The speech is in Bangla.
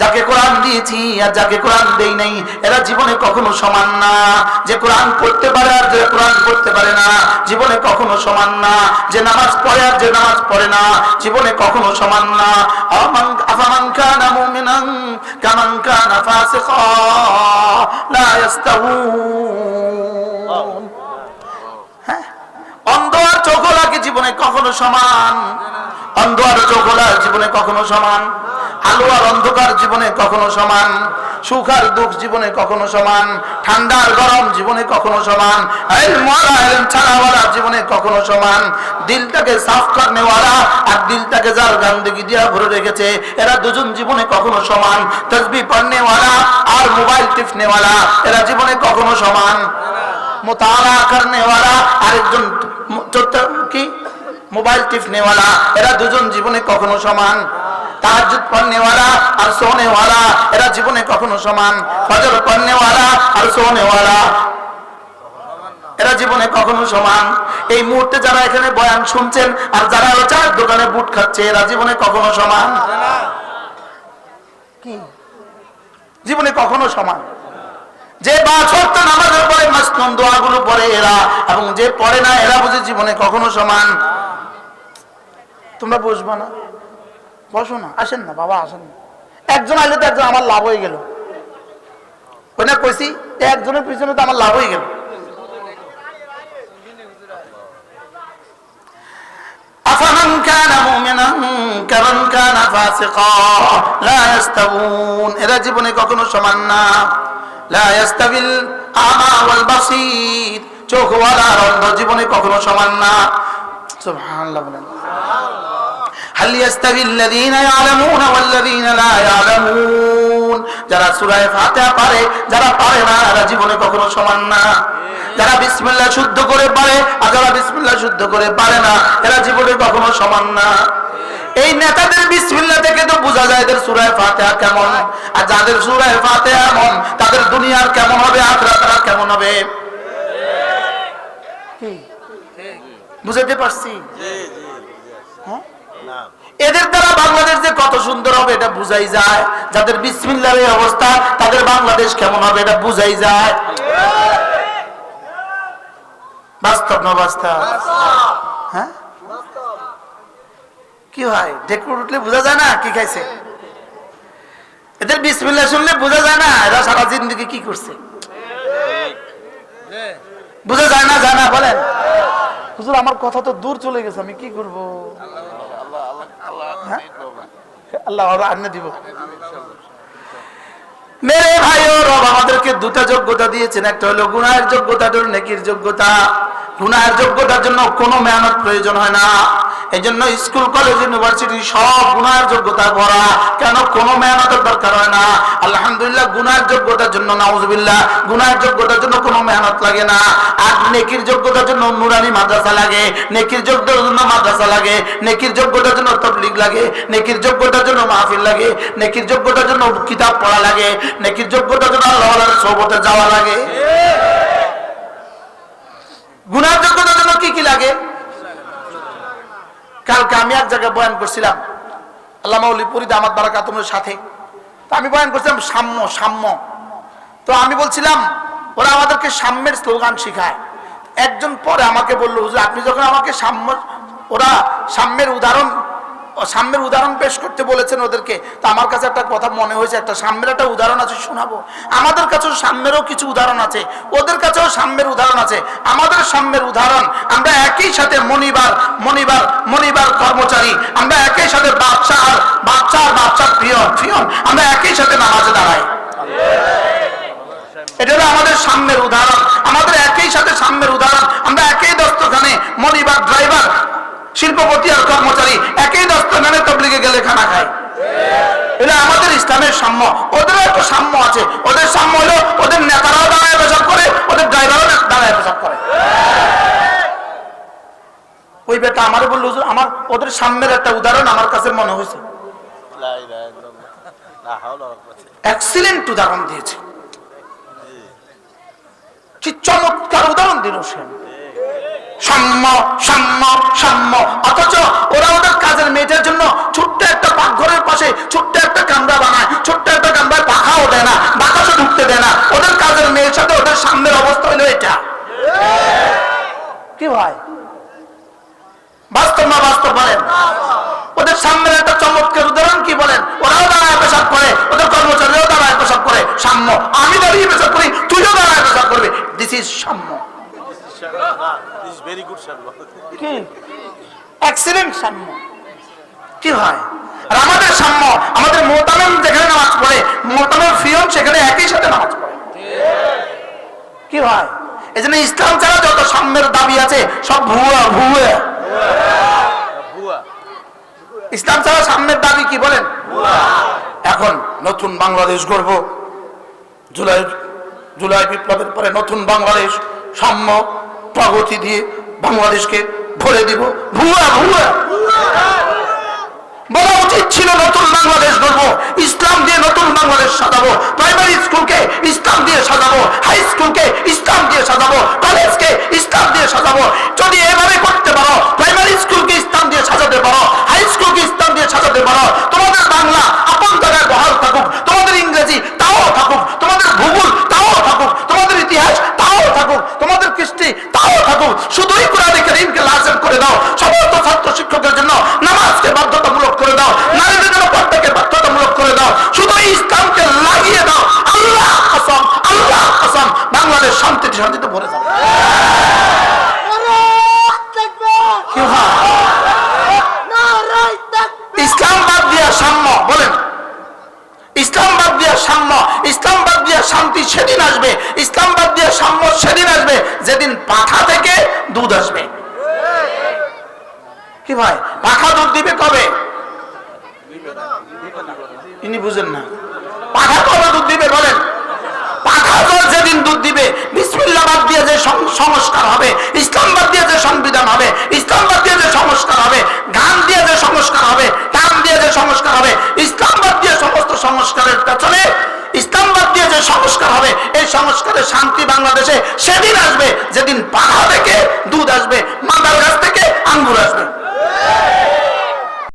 যাকে কোরআন দিয়েছি আর যাকে কোরআন দেই নাই, এরা জীবনে কখনো সমান না। যে কোরআন পড়তে পারে আর যে কোরআন পড়তে পারে না, জীবনে কখনো সমান না। যে নামাজ পড়ে আর যে নামাজ পড়ে না, জীবনে কখনো সমান না। লা হ্যাঁ? অন্ধ আর জীবনে কখনো সমান? অন্ধ আর চোখলা জীবনে কখনো সমান? আলো আর অন্ধকার জীবনে কখনো সমান, সুখ আর দুঃখ জীবনে কখনো সমান, ঠান্ডা আর গরম জীবনে কখনো সমান জীবনে কখনো সমান। দিলটাকে সাফ করনেওয়ালা আর দিলটাকে যার গান্দিগি দিয়া ভরে রেখেছে, এরা দুজন জীবনে কখনো সমান। তসবি পড়নেওয়ালা আর মোবাইল টিপনেওয়ালা এরা জীবনে কখনো সমান। মোতালা করনেওয়ালা আরেকজন কি? মোবাইল টিপনেওয়ালা এরা দুজন জীবনে কখনো সমান। তাহাজুদ পড়নেওয়ালা আর সোনেওয়ালা এরা জীবনে কখনো সমান। ফজর পড়নেওয়ালা আর সোনেওয়ালা এরা জীবনে কখনো সমান। এই মুহূর্তে যারা এখানে বয়ান শুনছেন আর যারা চায়ের দোকানে বুট খাচ্ছে এরা জীবনে কখনো সমান। জীবনে কখনো সমান। যে নামাজের পরে মাসনুন দোয়াগুলো পড়ে এরা এবং যে পড়ে না এরা বুঝে জীবনে কখনো সমান। তোমরা বসবা না। বসো না, আসেন না, বাবা, আসেন না। একজন আসলে তো একজন, আমার লাভ হয়ে গেল। ওই কইছি একজনের পিছনে তো আমার লাভ হয়ে গেল। এরা জীবনে কখনো সমান না। চোখওয়ালা আর অন্ধ জীবনে কখনো সমান না। হাল ইয়াস্তাবিল্লাযীনা ইয়ালামুনা ওয়াল্লাযীনা লা ইয়ালামুন। যারা সূরা ফাতিহা পারে যারা পারে না তারা জীবনে কখনো সমান না। যারা বিসমিল্লাহ শুদ্ধ করে পারে আর যারা বিসমিল্লাহ শুদ্ধ করে পারে না এরা জীবনে কখনো সমান না। এই নেতাদের বিসমিল্লা থেকে তো বোঝা যায় এদের সুরায় ফাতেহা কেমন। আর যাদের সুরায় ফাতেহা এমন তাদের দুনিয়ার কেমন হবে আখরাতরা কেমন হবে? বুঝাতে পারছি? হ্যাঁ? এদের দ্বারা বাংলাদেশ যে কত সুন্দর হবে, এটা বুঝাই যায়। যাদের বিসমিল্লার এই অবস্থা, তাদের বাংলাদেশ কেমন হবে, এটা বুঝাই যায়। বাস্তব না বাস্তব? হ্যাঁ? কি হয়? ঢেকুর উঠলে বোঝা যায় না কি খাইছে? এদের বিসমিল্লা শুনলে বোঝা যায় না, এরা সারা জিন্দগি কি করছে? বোঝা যায় না যায় না, বলেন। হুজুর, আমার কথা তো দূর চলে গেছে, আমি কি করব? আল্লাহ আরও আন্না দিব মেরে ভাই ও রব আমাদেরকে দুটা যোগ্যতা দিয়েছেন। একটা হলো গুনাহের যোগ্যতা নেকির যোগ্যতা। গুনাহের যোগ্যতার জন্য কোনো মেহনত প্রয়োজন হয় না। এই জন্য স্কুল কলেজ ইউনিভার্সিটি সব গুনাহের যোগ্যতা ভরা। কেন? কোনো মেহনতের দরকার হয় না। আলহামদুলিল্লাহ গুনাহের যোগ্যতার জন্য নাউজুবিল্লাহ গুনাহের যোগ্যতার জন্য কোনো মেহনত লাগে না। আর নেকির যোগ্যতার জন্য নুরানি মাদ্রাসা লাগে। নেকির যোগ্যতার জন্য মাদ্রাসা লাগে। নেকির যোগ্যতার জন্য তবলিগ লাগে। নেকির যোগ্যতার জন্য মাহফিল লাগে। নেকির যোগ্যতার জন্য কিতাব পড়া লাগে। নেকির যোগ্যতার জন্য আল্লাহ সৌবতে যাওয়া লাগে। গুনার যোগ্যতার জন্য কি কি লাগে? কালকে আমি এক জায়গায় বয়ান করছিলাম, আল্লাহ পরিদা আমার বারাকা তোমার সাথে। তো আমি বয়ান করছিলাম, সাম্য সাম্য। তো আমি বলছিলাম, ওরা আমাদেরকে সাম্যের স্লোগান শেখায়। একজন পরে আমাকে বলল আপনি যখন আমাকে সাম্য, ওরা সাম্যের উদাহরণ সাম্যের উদাহরণ পেশ করতে বলেছেন ওদেরকে। তো আমার কাছে একটা কথা মনে হয়েছে, একটা সাম্যের একটা উদাহরণ আছে, শোনাবো। আমাদের কাছেও সাম্যেরও কিছু উদাহরণ আছে, ওদের কাছেও সাম্যের উদাহরণ আছে। আমাদের সাম্যের উদাহরণ, আমরা একই সাথে মনিবার মনিবার মনিবার কর্মচারী, আমরা একই সাথে বাচ্চা আর বাচ্চা আর বাচ্চা প্রিয় প্রিয়। আমরা একই সাথে নামাজে দাঁড়াই এটা হলো আমাদের সাম্যের উদাহরণ আমাদের একই সাথে সাম্যের উদাহরণ আমরা একই দস্তখানে মনিবার ড্রাইভার শিল্পপতি আর কর্মচারী একই দস্তখানে তবলিগে গেলে খানা খায়। এটা আমাদের ইসলামের সাম্য। ওদেরও একটা সাম্য আছে। ওদের সাম্য হলো ওদের নেতারাও দাঁড়ায় পেশাব করে, ওদের ড্রাইভারও দাঁড়ায় পেশাব করে। ওই বেটা আমার বলল আমার ওদের সাম্যের একটা উদাহরণ আমার কাছে মনে হয়েছে। এক্সিলেন্ট উদাহরণ দিয়েছে। কি চমৎকার উদাহরণ দিল সে। সাম্য সাম্য সাম্য। অথচ ওরা ওদের কাজের মেয়েটার জন্য ছোট্ট একটা পাকঘরের পাশে ছোট্ট একটা কামরা বানায়, ছোট্ট একটা কামরায় পাখাও দেয় না বাতাসও ঢুকতে দেয় না। ওদের কাজের মেয়ের সাথে ওদের সামনের অবস্থা হলো এটা। কি ভাই? বাস্তব না বাস্তব বলেন? ওদের সামনের একটা চমৎকার উদাহরণ কি বলেন? ওরাও দাঁড়ায় পেশাব করে, ওদের কর্মচারীরাও দাঁড়ায় পেশাব করে। সাম্য, আমি দাঁড়িয়ে পেশাব করি, তুইও দাঁড়ায় পেশাব করবি। This is Samya. Very good কি? এক্সিলেন্ট সাম্য কি হয়? আর আমাদের সাম্য আমাদের মোতালেম যেখানে নামাজ পড়ে মোতালেম ফিয়ম সেখানে একই সাথে নামাজ পড়ে। কি হয়? এই জন্য ইসলাম ছাড়া যত সাম্যের দাবি আছে সব ভুয়া ভুয়া। ভুয়া। ইসলাম ছাড়া সাম্যের দাবি কি বলেন? এখন নতুন বাংলাদেশ গড়ব। জুলাই জুলাই বিপ্লবের পরে নতুন বাংলাদেশ সাম্য প্রগতি দিয়ে বাংলাদেশকে ভরে দিব। ভুয়া ভুয়া। বলা উচিত ছিল নতুন বাংলাদেশ গড়বো, ইসলাম দিয়ে নতুন বাংলাদেশ সাজাবো। প্রাইমারি স্কুলকে ইসলাম দিয়ে সাজাবো, হাই স্কুলকে ইসলাম দিয়ে সাজাবো। শান্তিতে ভরে যাবে। ইসলাম বাদ দিয়া সাম্য, বলেন। ইসলাম বাদ দিয়া সাম্য, ইসলাম বাদ দিয়া শান্তি সেদিন আসবে। ইসলাম বাদ দিয়া সাম্য সেদিন আসবে, যেদিন পাখা থেকে দুধ আসবে। কি ভাই, পাখা দুধ দিবে কবে? ইনি বুঝেন না। পাখা কবে দুধ দিবে, বলেন পাখা তো যেদিন দুধ দিবে বিসমিল্লাহ বাদ দিয়ে যে সং- সংস্কার হবে। ইসলাম বাদ দিয়ে যে সংবিধান হবে, ইসলাম বাদ দিয়ে যে সংস্কার হবে, গান দিয়ে যে সংস্কার হবে টান দিয়ে যে সংস্কার হবে, ইসলাম বাদ দিয়ে সমস্ত সংস্কারের পেছনে ইসলামবাদ দিয়ে যে সংস্কার হবে, এই সংস্কারের শান্তি বাংলাদেশে সেদিন আসবে, যেদিন পাহাড় থেকে দুধ আসবে, মাদার গাছ থেকে আঙ্গুর আসবে।